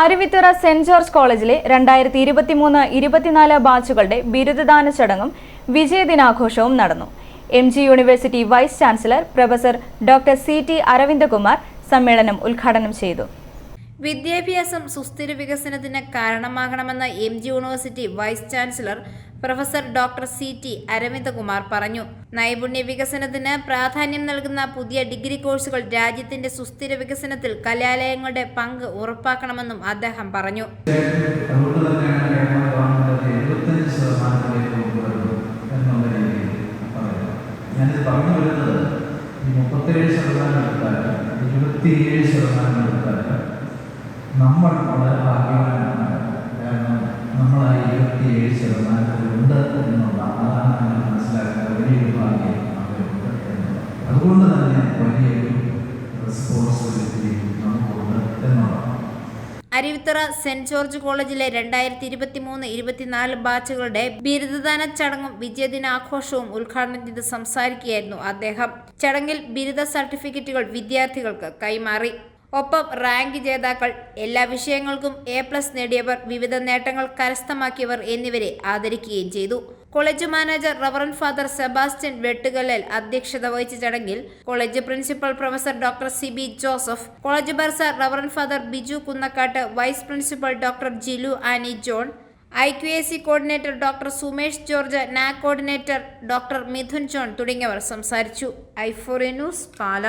Aruvithura saint George കോളേജിലെ രണ്ടായിരത്തി ഇരുപത്തിമൂന്ന് ഇരുപത്തിനാല് ബാച്ചുകളുടെ ബിരുദദാന ചടങ്ങും വിജയദിനാഘോഷവും നടന്നു. M G university vice chancellor professor doctor C T Aravindakumar സമ്മേളനം ഉദ്ഘാടനം ചെയ്തു. വിദ്യാഭ്യാസം സുസ്ഥിര വികസനത്തിന് കാരണമാകണമെന്ന M G university vice chancellor professor doctor C T Aravindakumar പറഞ്ഞു. നൈപുണ്യ വികസനത്തിന് പ്രാധാന്യം നൽകുന്ന പുതിയ ഡിഗ്രി കോഴ്സുകൾ രാജ്യത്തിന്റെ സുസ്ഥിര വികസനത്തിൽ കലാലയങ്ങളുടെ പങ്ക് ഉറപ്പാക്കണമെന്നും അദ്ദേഹം പറഞ്ഞു. നമ്മൾ അതുകൊണ്ട് തന്നെ വലിയൊരു അരുവിത്തറ സെന്റ് ജോർജ് കോളേജിലെ രണ്ടായിരത്തി ഇരുപത്തി മൂന്ന് ഇരുപത്തിനാല് ബാച്ചുകളുടെ ബിരുദദാന ചടങ്ങും വിജയദിനാഘോഷവും ഉദ്ഘാടനം ചെയ്ത് സംസാരിക്കുകയായിരുന്നു അദ്ദേഹം. ചടങ്ങിൽ ബിരുദ സർട്ടിഫിക്കറ്റുകൾ വിദ്യാർത്ഥികൾക്ക് കൈമാറി. ഒപ്പം റാങ്ക് ജേതാക്കൾ എല്ലാ വിഷയങ്ങൾക്കും എ പ്ലസ് നേടിയവർ വിവിധ നേട്ടങ്ങൾ കരസ്ഥമാക്കിയവർ എന്നിവരെ ആദരിക്കുകയും ചെയ്തു. College manager reverend father Sebastian Vettukallil അധ്യക്ഷത വഹിച്ച ചടങ്ങിൽ college principal professor doctor C B Joseph college bursar reverend father Biju Kunnakkattu vice principal doctor Jilu Annie John I Q A C coordinator doctor Sumesh George നാ coordinator doctor Mithun John തുടങ്ങിയവർ സംസാരിച്ചു. ഐഫോറി news പാല.